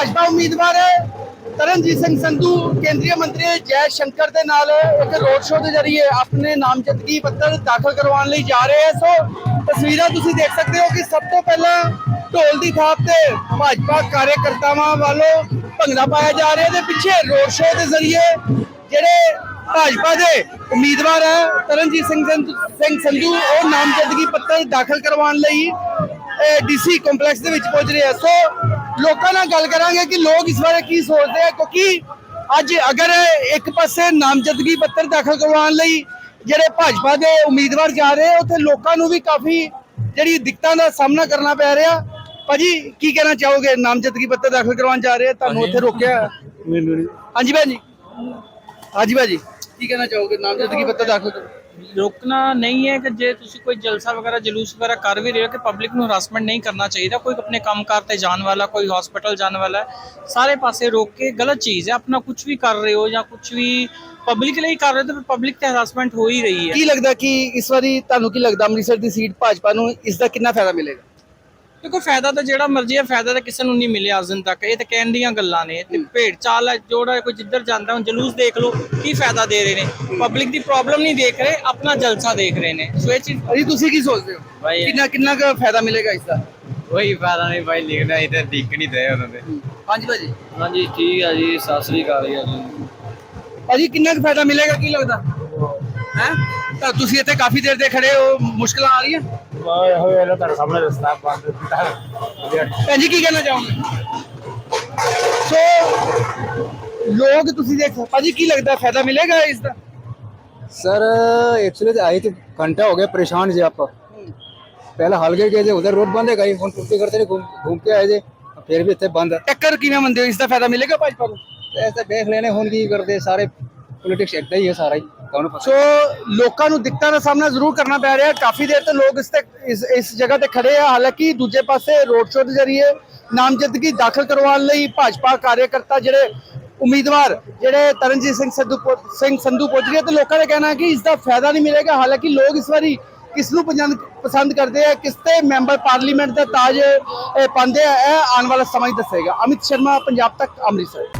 ਭਾਜਪਾ ਉਮੀਦਵਾਰ ਤਰਨਜੀਤ ਸਿੰਘ ਸੰਧੂ, ਕੇਂਦਰੀ ਮੰਤਰੀ ਜੈ ਸ਼ੰਕਰ ਦੇ ਨਾਲ ਇੱਕ ਰੋਡ ਸ਼ੋਅ ਦੇ ਜ਼ਰੀਏ ਆਪਣੇ ਨਾਮਜ਼ਦਗੀ ਪੱਤਰ ਦਾਖਲ ਕਰਵਾਉਣ ਲਈ ਜਾ ਰਹੇ ਹੈ। ਸੋ ਤਸਵੀਰਾਂ ਤੁਸੀਂ ਦੇਖ ਸਕਦੇ ਹੋ ਕਿ ਸਭ ਤੋਂ ਪਹਿਲਾਂ ਢੋਲ ਦੀ ਥਾਪ ਤੇ ਭਾਜਪਾ ਕਾਰਜਕਰਤਾਵਾਂ ਵੱਲੋਂ ਭੰਗੜਾ ਪਾਇਆ ਜਾ ਰਿਹਾ ਤੇ ਪਿੱਛੇ ਰੋਡ ਸ਼ੋਅ ਦੇ ਜ਼ਰੀਏ ਜਿਹੜੇ ਭਾਜਪਾ ਦੇ ਉਮੀਦਵਾਰ ਹੈ, ਤਰਨਜੀਤ ਸਿੰਘ ਸੰਧੂ ਸਿੰਘ ਸੰਧੂ, ਉਹ ਨਾਮਜ਼ਦਗੀ ਪੱਤਰ ਦਾਖਲ ਕਰਵਾਉਣ ਲਈ ਡੀਸੀ ਕੰਪਲੈਕਸ ਦੇ ਵਿੱਚ ਪਹੁੰਚ ਰਹੇ ਆ ਸੋ ਲੋਕਾਂ ਨਾਲ ਗੱਲ ਕਰਾਂਗੇ ਕਿ ਲੋਕ ਇਸ ਬਾਰੇ ਕੀ ਸੋਚਦੇ ਆ ਕਿਉਂਕਿ ਅੱਜ ਅਗਰ ਇੱਕ ਪਾਸੇ ਨਾਮਜ਼ਦਗੀ ਪੱਤਰ ਦਾਖਲ ਕਰਵਾਉਣ ਲਈ ਜਿਹੜੇ ਭਾਜਪਾ ਦੇ ਉਮੀਦਵਾਰ ਜਾ ਰਹੇ ਉੱਥੇ ਲੋਕਾਂ ਨੂੰ ਵੀ ਕਾਫੀ ਜਿਹੜੀ ਦਿੱਕਤਾਂ ਦਾ ਸਾਹਮਣਾ ਕਰਨਾ ਪੈ ਰਿਹਾ। ਭਾਜੀ ਕੀ ਕਹਿਣਾ ਚਾਹੋਗੇ? ਨਾਮਜ਼ਦਗੀ ਪੱਤਰ ਦਾਖਲ ਕਰਵਾਉਣ ਜਾ ਰਹੇ ਆ, ਤੁਹਾਨੂੰ ਉੱਥੇ ਰੋਕਿਆ ਹਾਂਜੀ ਭਾਜੀ ਹਾਂਜੀ ਭਾਜੀ ਕੀ ਕਹਿਣਾ ਚਾਹੋਗੇ? ਨਾਮਜ਼ਦਗੀ ਪੱਤਰ ਦਾਖਲ ਰੋਕਣਾ ਨਹੀਂ ਹੈ ਕਿ ਜੇ ਤੁਸੀਂ ਕੋਈ ਜਲਸਾ ਵਗੈਰਾ, ਜਲੂਸ ਵਗੈਰਾ ਕਰ ਵੀ ਰਹੇ ਹੋ ਕਿ ਪਬਲਿਕ ਨੂੰ ਹਰਾਸਮੈਂਟ ਨਹੀਂ ਕਰਨਾ ਚਾਹੀਦਾ। ਕੋਈ ਆਪਣੇ ਕੰਮਕਾਰ ਤੇ ਜਾਣ ਵਾਲਾ, ਕੋਈ ਹਸਪੀਟਲ ਜਾਣ ਵਾਲਾ ਸਾਰੇ ਪਾਸੇ ਰੋਕ ਕੇ ਗਲਤ ਚੀਜ਼ ਹੈ। ਆਪਣਾ ਕੁਝ ਵੀ ਕਰ ਰਹੇ ਹੋ ਜਾਂ ਕੁਝ ਵੀ ਪਬਲਿਕ ਲਈ ਕਰ ਰਹੇ ਹੋ ਤਾਂ ਪਬਲਿਕ ਤੇ ਹਰਾਸਮੈਂਟ ਹੋ ਹੀ ਰਹੀ ਹੈ। ਕੀ ਲੱਗਦਾ ਕਿ ਇਸ ਵਾਰੀ ਤੁਹਾਨੂੰ ਕੀ ਲੱਗਦਾ ਅੰਮ੍ਰਿਤਸਰ ਦੀ ਸੀਟ ਭਾਜਪਾ ਨੂੰ ਇਸ ਦਾ ਕਿੰਨਾ ਫਾਇਦਾ ਮਿਲੇਗਾ? ਦੇਖੋ ਫਾਇਦਾ ਤਾਂ ਜਿਹੜਾ ਮਰਜ਼ੀ ਹੈ ਫਾਇਦਾ ਤਾਂ ਕਿਸੇ ਨੂੰ ਨਹੀਂ ਮਿਲਿਆ ਅੱਜ ਦਿਨ ਤੱਕ। ਇਹ ਤਾਂ ਕਹਿਣ ਦੀਆਂ ਗੱਲਾਂ ਨੇ। ਤੇ ਭੇਡ ਚਾਲ ਹੈ ਜਿਹੜਾ ਕੋਈ ਜਿੱਧਰ ਜਾਂਦਾ ਹੁਣ ਜਲੂਸ ਦੇਖ ਲਓ ਕੀ ਫਾਇਦਾ ਦੇ ਰਹੇ ਨੇ। ਪਬਲਿਕ ਦੀ ਪ੍ਰੋਬਲਮ ਨਹੀਂ ਦੇਖ ਰਹੇ ਆਪਣਾ ਜਲਸਾ ਦੇਖ ਰਹੇ ਨੇ। ਸੋ ਇਹ ਚੀਜ਼ ਅਜੀ ਤੁਸੀਂ ਕੀ ਸੋਚਦੇ ਹੋ? ਭਾਈ ਕਿੰਨਾ ਕਿੰਨਾ ਕੁ ਫਾਇਦਾ ਮਿਲੇਗਾ ਇਸ ਦਾ? ਕੋਈ ਫਾਇਦਾ ਨਹੀਂ ਭਾਈ ਲਿਖਣਾ ਇਧਰ ਦਿਖ ਨਹੀਂ ਦੇ ਉਹਨਾਂ ਦੇ। ਹਾਂਜੀ ਭਾਜੀ ਹਾਂਜੀ ਠੀਕ ਹੈ ਜੀ ਸਤਿ ਸ੍ਰੀ ਅਕਾਲ ਜੀ। ਭਾਜੀ ਕਿੰਨਾ ਕੁ ਫਾਇਦਾ ਮਿਲੇਗਾ ਕੀ ਲੱਗਦਾ? ਹੈ? ਤਾਂ ਤੁਸੀਂ ਇੱਥੇ ਕਾਫੀ ਦੇਰ ਦੇ ਖੜੇ ਹੋ ਮੁਸ਼ਕਲਾਂ ਆ ਰਹੀਆਂ? ਓਏ ਹੋਏ ਲੋ ਤੁਹਾਡੇ ਸਾਹਮਣੇ ਰਸਤਾ ਬੰਦ ਕੀਤਾ ਭੈਣ ਜੀ ਕੀ ਕਹਿਣਾ ਚਾਹੋਗੇ ਸੋ ਲੋਕ ਤੁਸੀਂ ਦੇਖ ਭਾਜੀ ਕੀ ਲੱਗਦਾ ਫਾਇਦਾ ਮਿਲੇਗਾ ਇਸ ਦਾ सर एक्चुअली तो आई तो घंटा हो गया परेशान जी आप पहले हल्के गए थे उधर रोड बंद है कहीं फोन टूटी करते नहीं घूम घूम के आए थे फिर भी इतने बंद है ਟੱਕਰ ਕਿਵੇਂ ਮੰਨਦੇ ਹੋ ਇਸ ਦਾ ਫਾਇਦਾ ਮਿਲੇਗਾ ਭਾਜਪਾ ਨੂੰ तो ऐसे देख लेने फोन की करते सारे ਪੋਲਿਟਿਕਸ ਇਦਾਂ ਹੀ ਹੈ ਸਾਰਾ ਹੀ, ਤੁਹਾਨੂੰ ਪਤਾ ਸੋ ਲੋਕਾਂ ਨੂੰ ਦਿੱਕਤਾਂ ਦਾ ਸਾਹਮਣਾ ਜ਼ਰੂਰ ਕਰਨਾ ਪੈ ਰਿਹਾ ਕਾਫੀ ਦੇਰ ਤੋਂ ਲੋਕ ਇਸ ਤੇ, ਇਸ ਇਸ ਜਗ੍ਹਾ ਤੇ ਖੜੇ ਆ। ਹਾਲਾਂਕਿ ਦੂਜੇ ਪਾਸੇ ਰੋਡ ਸ਼ੋਅ ਦੇ ਜ਼ਰੀਏ ਨਾਮਜ਼ਦਗੀ ਦਾਖਲ ਕਰਵਾਉਣ ਲਈ ਭਾਜਪਾ ਕਾਰਜਕਰਤਾ ਜਿਹੜੇ ਉਮੀਦਵਾਰ, ਜਿਹੜੇ ਤਰਨਜੀਤ ਸਿੰਘ ਸੰਧੂ ਸਿੰਘ ਸੰਧੂ ਪਹੁੰਚ ਰਹੇ ਤੇ ਲੋਕਾਂ ਦਾ ਕਹਿਣਾ ਕਿ ਇਸ ਦਾ ਫਾਇਦਾ ਨਹੀਂ ਮਿਲੇਗਾ। ਹਾਲਾਂਕਿ ਲੋਕ ਇਸ ਵਾਰੀ ਕਿਸ ਨੂੰ ਪਸੰਦ ਕਰਦੇ ਆ, ਕਿਸ ਤੇ ਮੈਂਬਰ ਪਾਰਲੀਮੈਂਟ ਦਾ ਤਾਜ ਪਾਉਂਦੇ ਆ, ਇਹ ਆਉਣ ਵਾਲਾ ਸਮਾਂ ਹੀ ਦੱਸੇਗਾ। ਅਮਿਤ ਸ਼ਰਮਾ, ਪੰਜਾਬ ਤੱਕ, ਅੰਮ੍ਰਿਤਸਰ।